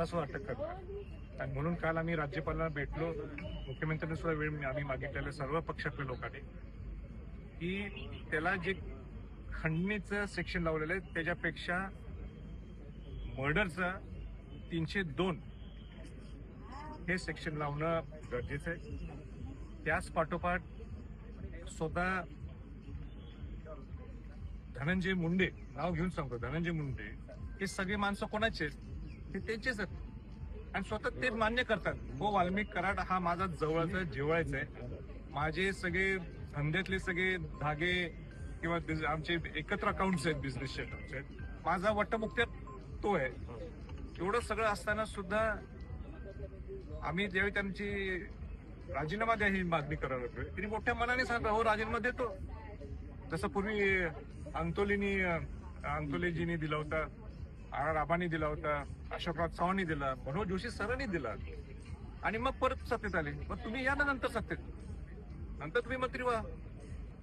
आपला सुद्धा अटक करणार आणि म्हणून काल आम्ही राज्यपालांना भेटलो. मुख्यमंत्र्यांनी सुद्धा वेळ आम्ही मागितलेल्या सर्व पक्षातल्या लोकांनी. की त्याला जे खंडणीचं सेक्शन लावलेलं आहे त्याच्यापेक्षा मर्डरचं तीनशे दोन हे सेक्शन लावणं गरजेचं आहे. त्याच पाठोपाठ स्वतः धनंजय मुंडे नाव घेऊन सांगतो धनंजय मुंडे हे सगळे माणसं कोणाचे आहेत? ते त्यांचेच आहेत आणि स्वतः ते मान्य करतात. हो वाल्मिक कराड हा माझा जवळचा जिव्हाळ्याचा आहे. माझे सगळे धंद्यातले सगळे धागे किंवा आमचे एकत्र अकाउंट्स आहेत बिझनेसचे माझा वट्टमुक्त्यात तो आहे. एवढं सगळं असताना सुद्धा आम्ही ज्यावेळी त्यांची राजीनामा द्या ही मागणी करायला लागलोय त्यांनी मोठ्या मनाने सांगा हो राजीनामा देतो. जसं पूर्वी अंतोलीनी अंतोलेजीनी दिला होता. आर आबांनी दिला होता अशोकराव चव्हाणनी दिला मनोज जोशी सरांनी दिला. आणि मग परत सत्तेत आले. मग तुम्ही या ना नंतर सत्तेत. नंतर तुम्ही मंत्री व्हा.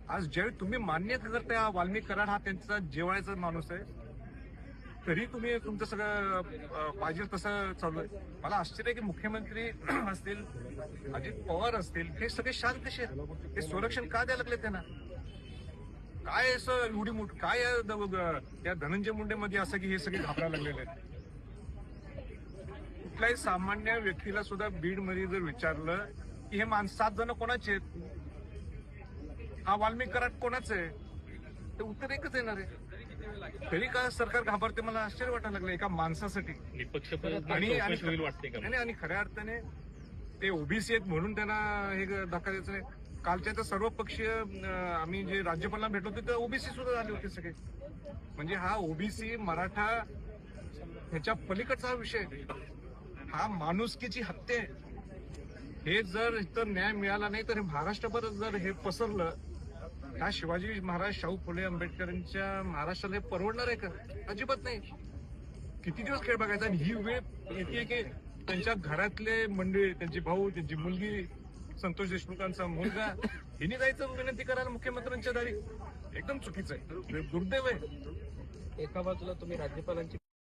आज ज्यावेळी तुम्ही मान्य करता हा वाल्मिक कराड हा त्यांचा जेवायचा माणूस आहे तरी तुम्ही तुमचं सगळं पाहिजे तसं चालू आहे. मला आश्चर्य की मुख्यमंत्री असतील अजित पवार असतील हे सगळे शांत कसे आहेत? हे संरक्षण का द्यायला लागले त्यांना? काय असं एवढी मोठ काय या धनंजय मुंडे मध्ये असं की हे सगळे घाबरायला लागलेले आहेत? कुठल्याही सामान्य व्यक्तीला सुद्धा बीडमध्ये जर विचारलं की हे माणसं सात जण कोणाचे आहेत? हा वाल्मिक कराड कोणाचं आहे? ते उत्तर एकच येणार आहे. तरी का सरकार घाबरते? मला आश्चर्य वाटायला लागलं एका माणसासाठी. आणि आणि खऱ्या अर्थाने ते ओबीसी आहेत म्हणून त्यांना हे धक्का द्यायचं नाही. कालच्या तर सर्व पक्षीय आम्ही जे राज्यपालांना भेटलो होतो तर ओबीसी सुद्धा झाले होते सगळे. म्हणजे हा ओबीसी मराठा ह्याच्या पलीकडचा हा विषय. आहे. हा माणुसकीची हत्या आहे. हे जर इतर न्याय मिळाला नाही तर हे महाराष्ट्रभर जर हे पसरलं हा शिवाजी महाराज शाहू फुले आंबेडकरांच्या महाराष्ट्राला हे परवडणार आहे का? अजिबात नाही. किती दिवस खेळ बघायचा? आणि ही वेळ येते की त्यांच्या घरातले मंडळी त्यांचे भाऊ त्यांची मुलगी संतोष देशमुखांचा मुलगा. हिने जायचं विनंती करायला मुख्यमंत्र्यांच्या दारी. एकदम चुकीचं आहे. दुर्दैव आहे. एका बाजूला तुम्ही राज्यपालांची